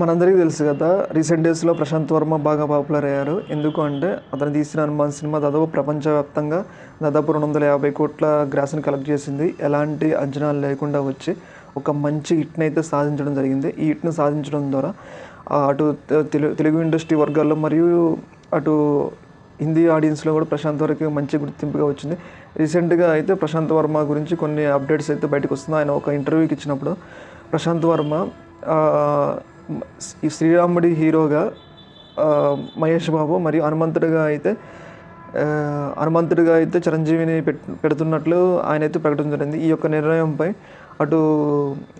మనందరికీ తెలుసు కదా రీసెంట్ డేస్లో ప్రశాంత్ వర్మ బాగా పాపులర్ అయ్యారు. ఎందుకు అంటే అతను తీసిన హనుమాన్ సినిమా దాదాపు ప్రపంచవ్యాప్తంగా దాదాపు రెండు వందల యాభై కోట్ల గ్రాస్ని కలెక్ట్ చేసింది. ఎలాంటి అంచనాలు లేకుండా వచ్చి ఒక మంచి హిట్ని అయితే సాధించడం జరిగింది. ఈ హిట్ని సాధించడం ద్వారా అటు తెలుగు తెలుగు ఇండస్ట్రీ వర్గాల్లో మరియు అటు హిందీ ఆడియన్స్లో కూడా ప్రశాంత్ వర్మకి మంచి గుర్తింపుగా వచ్చింది. రీసెంట్గా అయితే ప్రశాంత్ వర్మ గురించి కొన్ని అప్డేట్స్ అయితే బయటకు వస్తుంది ఆయన ఒక ఇంటర్వ్యూకి ఇచ్చినప్పుడు ప్రశాంత్ వర్మ ఈ శ్రీరాముడి హీరోగా మహేష్ బాబు మరియు హనుమంతుడిగా అయితే హనుమంతుడిగా అయితే చిరంజీవిని పెడుతున్నట్లు ఆయన అయితే ప్రకటన జరిగింది. ఈ యొక్క నిర్ణయంపై అటు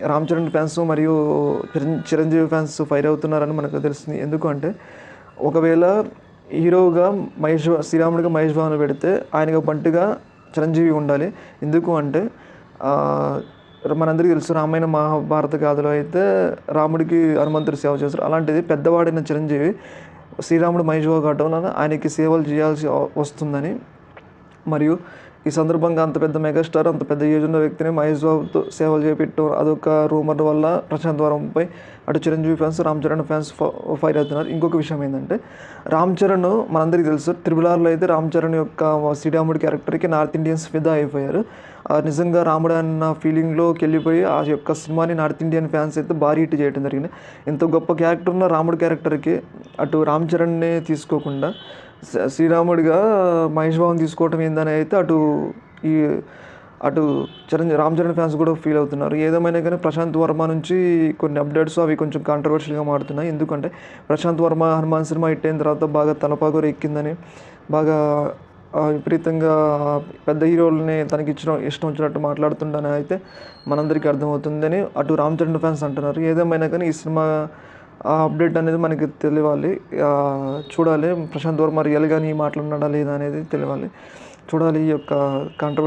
రామ్ చరణ్ ఫ్యాన్స్ మరియు చిరంజీవి ఫ్యాన్స్ ఫైర్ అవుతున్నారని మనకు తెలుస్తుంది. ఎందుకు అంటే ఒకవేళ హీరోగా మహేష్ బా- శ్రీరాముడిగా మహేష్ బాబును పెడితే ఆయనకు బంటుగా చిరంజీవి ఉండాలి. ఎందుకు అంటే మనందరికీ తెలుసు రామాయణ మహాభారత గాథలో అయితే రాముడికి హనుమంతుడు సేవ చేస్తారు. అలాంటిది పెద్దవాడైన చిరంజీవి శ్రీరాముడు మహేష్ బాబు కావడం వలన ఆయనకి సేవలు చేయాల్సి వస్తుందని. మరియు ఈ సందర్భంగా అంత పెద్ద మెగాస్టార్ అంత పెద్ద ఏజ్ ఉన్న వ్యక్తిని మహేష్ బాబుతో సేవలు చేపెట్టడం అదొక రూమర్ వల్ల ప్రశాంత్ వరంపై అటు Chiranjeevi fans Ram Charan fans fire అవుతున్నారు. ఇంకొక విషయం ఏంటంటే రామ్ చరణ్ మనందరికీ తెలుసు త్రిబులార్లో అయితే రామ్ చరణ్ యొక్క శ్రీరాముడి క్యారెక్టర్కి నార్త్ ఇండియన్స్ ఫిదా అయిపోయారు. నిజంగా రాముడు అన్న ఫీలింగ్లోకి వెళ్ళిపోయి ఆ యొక్క సినిమాని నార్త్ ఇండియన్ ఫ్యాన్స్ అయితే భారీ హిట్ చేయడం జరిగింది. ఇంత గొప్ప క్యారెక్టర్ ఉన్న రాముడు క్యారెక్టర్కి అటు రామ్ చరణ్ని తీసుకోకుండా శ్రీరాముడిగా మహేష్ బాబుని తీసుకోవటం ఏందని అయితే అటు ఈ అటు చిరంజీవి రామ్ చరణ్ ఫ్యాన్స్ కూడా ఫీల్ అవుతున్నారు. ఏదేమైనా కానీ ప్రశాంత్ వర్మ నుంచి కొన్ని అప్డేట్స్ అవి కొంచెం కాంట్రవర్షియల్గా మారుతున్నాయి. ఎందుకంటే ప్రశాంత్ వర్మ హనుమాన్ సినిమా హిట్ అయిన తర్వాత బాగా తలపాగురు ఎక్కిందని బాగా విపరీతంగా పెద్ద హీరోలని తనకి ఇచ్చిన ఇష్టం వచ్చినట్టు మాట్లాడుతుండని అయితే మనందరికీ అర్థమవుతుందని అటు రామ్ చరణ్ ఫ్యాన్స్ అంటున్నారు. ఏదేమైనా కానీ ఈ సినిమా ఆ అప్డేట్ అనేది మనకి తెలియాలి. చూడాలి. ప్రశాంత్ వర్మ రియల్గా నీ మాట్లాడినాడా లేదా అనేది తెలియాలి. చూడాలి ఈ యొక్క కాంట్రవర్షి